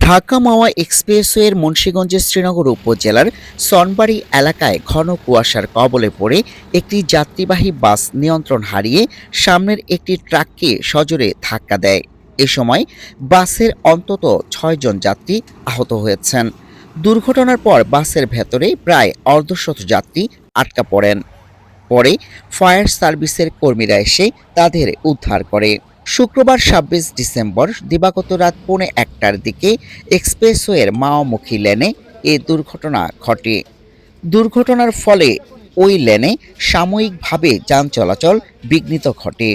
ঢাকা মাওয়া এক্সপ্রেসওয়ের মুন্সীগঞ্জের শ্রীনগর উপজেলার সনবাড়ি এলাকায় ঘন কুয়াশার কবলে পড়ে একটি যাত্রীবাহী বাস নিয়ন্ত্রণ হারিয়ে সামনের একটি ট্রাককে সজোরে ধাক্কা দেয়। এ সময় বাসের অন্তত ছয়জন যাত্রী আহত হয়েছেন। দুর্ঘটনার পর বাসের ভেতরে প্রায় অর্ধশত যাত্রী আটকা পড়েন। পরে ফায়ার সার্ভিসের কর্মীরা এসে তাদের উদ্ধার করে। শুক্রবার ছাব্বিশ ডিসেম্বর দিবাগত রাত পৌনে একটার দিকে এক্সপ্রেসওয়ের মাওমুখী লেনে এ দুর্ঘটনা ঘটে। দুর্ঘটনার ফলে ওই লেনে সাময়িকভাবে যান চলাচল বিঘ্নিত ঘটে।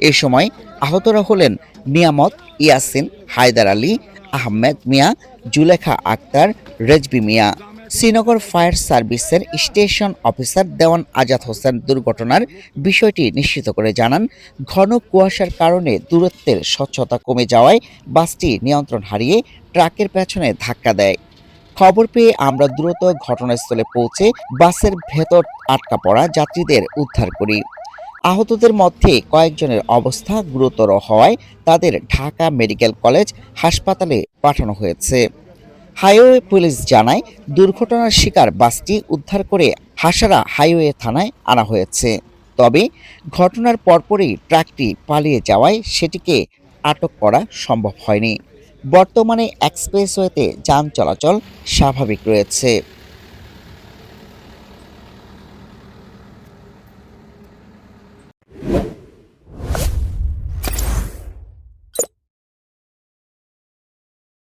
এ সময় আহতরা হলেন নিয়ামত ইয়াসিন, হায়দার আলী, আহমেদ মিয়া, জুলেখা আক্তার, রেজবি মিয়া। শ্রীনগর ফায়ার সার্ভিসের স্টেশন অফিসার দেওয়ান আজাদ হোসেন দুর্ঘটনার বিষয়টি নিশ্চিত করে জানান, ঘন কুয়াশার কারণে দূরত্বের স্বচ্ছতা কমে যাওয়ায় বাসটি নিয়ন্ত্রণ হারিয়ে ট্রাকের পেছনে ধাক্কা দেয়। খবর পেয়ে আমরা দ্রুত ঘটনাস্থলে পৌঁছে বাসের ভেতর আটকা পড়া যাত্রীদের উদ্ধার করি। আহতদের মধ্যে কয়েকজনের অবস্থা গুরুতর হওয়ায় তাদের ঢাকা মেডিকেল কলেজ হাসপাতালে পাঠানো হয়েছে। হাইওয়ে পুলিশ জানায়, দুর্ঘটনার শিকার বাসটি উদ্ধার করে হাসারা হাইওয়ে থানায় আনা হয়েছে। তবে ঘটনার পরপরই ট্রাকটি পালিয়ে যাওয়ায় সেটিকে আটক করা সম্ভব হয়নি। বর্তমানে এক্সপ্রেসওয়েতে যান চলাচল স্বাভাবিক রয়েছে।